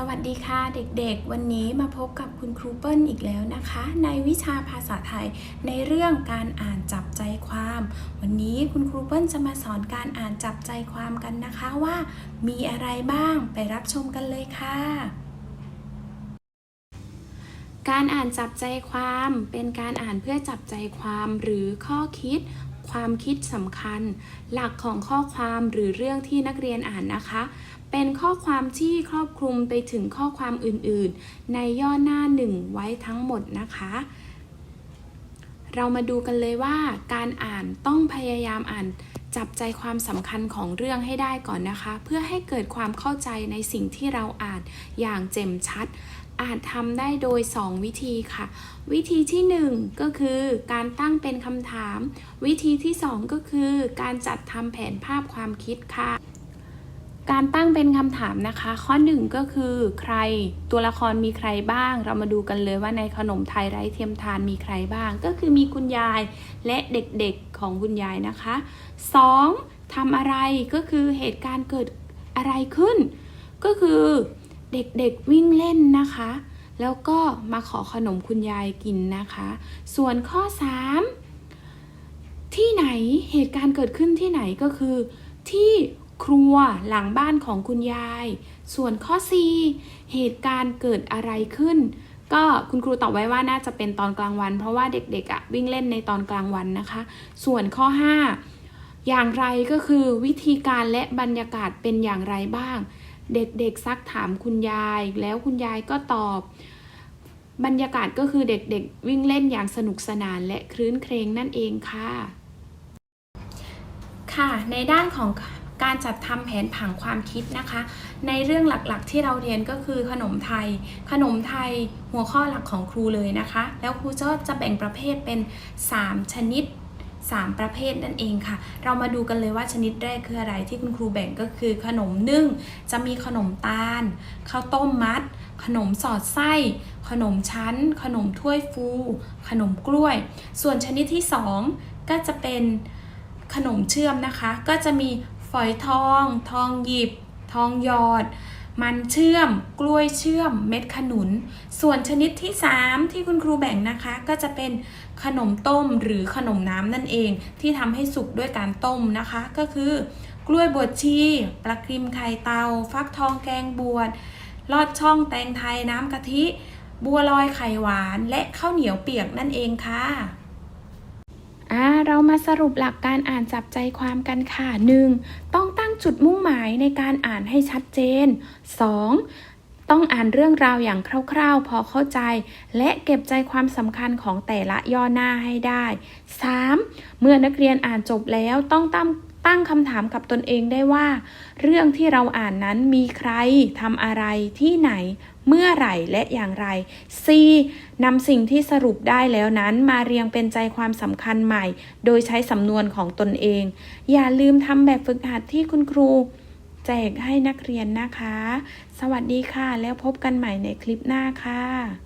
สวัสดีค่ะเด็กๆ วันนี้มาพบกับคุณครูเปิ้ลอีกแล้วนะคะ ในวิชาภาษาไทยในเรื่องการอ่านจับใจความ วันนี้คุณครูเปิ้ลจะมาสอนการอ่านจับใจความกันนะคะว่า มีอะไรบ้างไปรับชมกันเลยค่ะ การอ่านจับใจความเป็นการอ่านเพื่อจับใจความหรือข้อคิด ความคิดสำคัญ หลักของข้อความหรือเรื่องที่นักเรียนอ่านนะคะ เป็นข้อความที่ครอบคลุมไปถึงข้อความอื่นๆ ในย่อหน้าหนึ่งไว้ทั้งหมดนะคะ เรามาดูกันเลยว่าการอ่านต้องพยายามอ่าน จับใจความสำคัญของเรื่องให้ได้ก่อนนะคะ เพื่อให้เกิดความเข้าใจในสิ่งที่เราอ่านอย่างเจ่มชัด อาจทำได้โดย 2 วิธีค่ะ วิธีที่ 1 ก็คือการตั้งเป็นคำถาม วิธีที่ 2 ก็คือการจัดทำแผนภาพความคิดค่ะ การตั้งเป็นคำถามนะคะ ข้อ1ก็คือใครตัวละครมีใครบ้าง เรามาดูกันเลยว่าในขนมไทยไร้เทียมทานมีใครบ้าง ก็คือมีคุณยายและเด็กๆของคุณยายนะคะ 2. ทำอะไรก็คือเหตุการณ์เกิดอะไรขึ้น ก็คือเด็กๆวิ่งเล่นนะคะ แล้วก็มาขอขนมคุณยายกินนะคะ ส่วนข้อ 3 ที่ไหนเหตุการณ์เกิดขึ้นที่ไหนก็คือที่ ครัวหลังบ้านของคุณยาย ส่วนข้อ 4 เหตุการณ์เกิดอะไรขึ้น ก็คุณครูตอบไว้ว่าน่าจะเป็นตอนกลางวัน เพราะว่าเด็กๆอะวิ่งเล่นในตอนกลางวันนะคะ ส่วนข้อ 5 อย่างไรก็คือวิธีการและบรรยากาศเป็นอย่างไรบ้าง เด็กๆซักถามคุณยาย แล้วคุณยายก็ตอบบรรยากาศก็คือเด็กๆ วิ่งเล่นอย่างสนุกสนานและครื้นเครงนั่นเองค่ะ ค่ะ ในด้านของ การจัดทำแผนผังความคิดนะคะ ในเรื่องหลักๆ ที่เราเรียนก็คือขนมไทย ขนมไทยหัวข้อหลักของครูเลยนะคะ แล้วครูก็จะแบ่งประเภทเป็น 3 ชนิด 3 ประเภทนั่นเองค่ะ เรามาดูกันเลยว่าชนิดแรกคืออะไรที่คุณครูแบ่งก็คือ ขนมนึ่ง จะมีขนมตาลข้าวต้มมัด ขนมสอดไส้ ขนมชั้น ขนมถ้วยฟู ขนมกล้วย ส่วนชนิดที่ 2 ก็จะเป็นขนมเชื่อมนะคะ ก็จะมี ฝอยทอง ทองหยิบ ทองหยอด มันเชื่อม กล้วยเชื่อม เม็ดขนุน ส่วนชนิดที่ 3 ที่คุณครูแบ่งนะคะ ก็จะเป็นขนมต้มหรือขนมน้ำนั่นเอง ที่ทำให้สุกด้วยการต้มนะคะ ก็คือกล้วยบวชชีปลาครีมไข่เตา ฟักทองแกงบวชลอดช่องแตงไทยน้ำกะทิ บัวลอยไข่หวาน และข้าวเหนียวเปียกนั่นเองค่ะ อ่าเรามาสรุปหลักการอ่านจับใจความกันค่ะ 1. ต้องตั้งจุดมุ่งหมายในการอ่านให้ชัดเจน 2. ต้องอ่านเรื่องราวอย่างคร่าวๆ พอเข้าใจ และเก็บใจความสำคัญของแต่ละย่อหน้าให้ได้ 3. เมื่อนักเรียนอ่านจบแล้วต้องตั้ง ตั้งคำถามกับตนเองได้ว่า เรื่องที่เราอ่านนั้นมีใครทำอะไรที่ไหน เมื่อไหร่และอย่างไร C นำสิ่งที่สรุปได้แล้วนั้นมาเรียงเป็นใจความสำคัญใหม่ โดยใช้สำนวนของตนเอง อย่าลืมทำแบบฝึกหัดที่คุณครู แจกให้นักเรียนนะคะ สวัสดีค่ะ แล้วพบกันใหม่ในคลิปหน้าค่ะ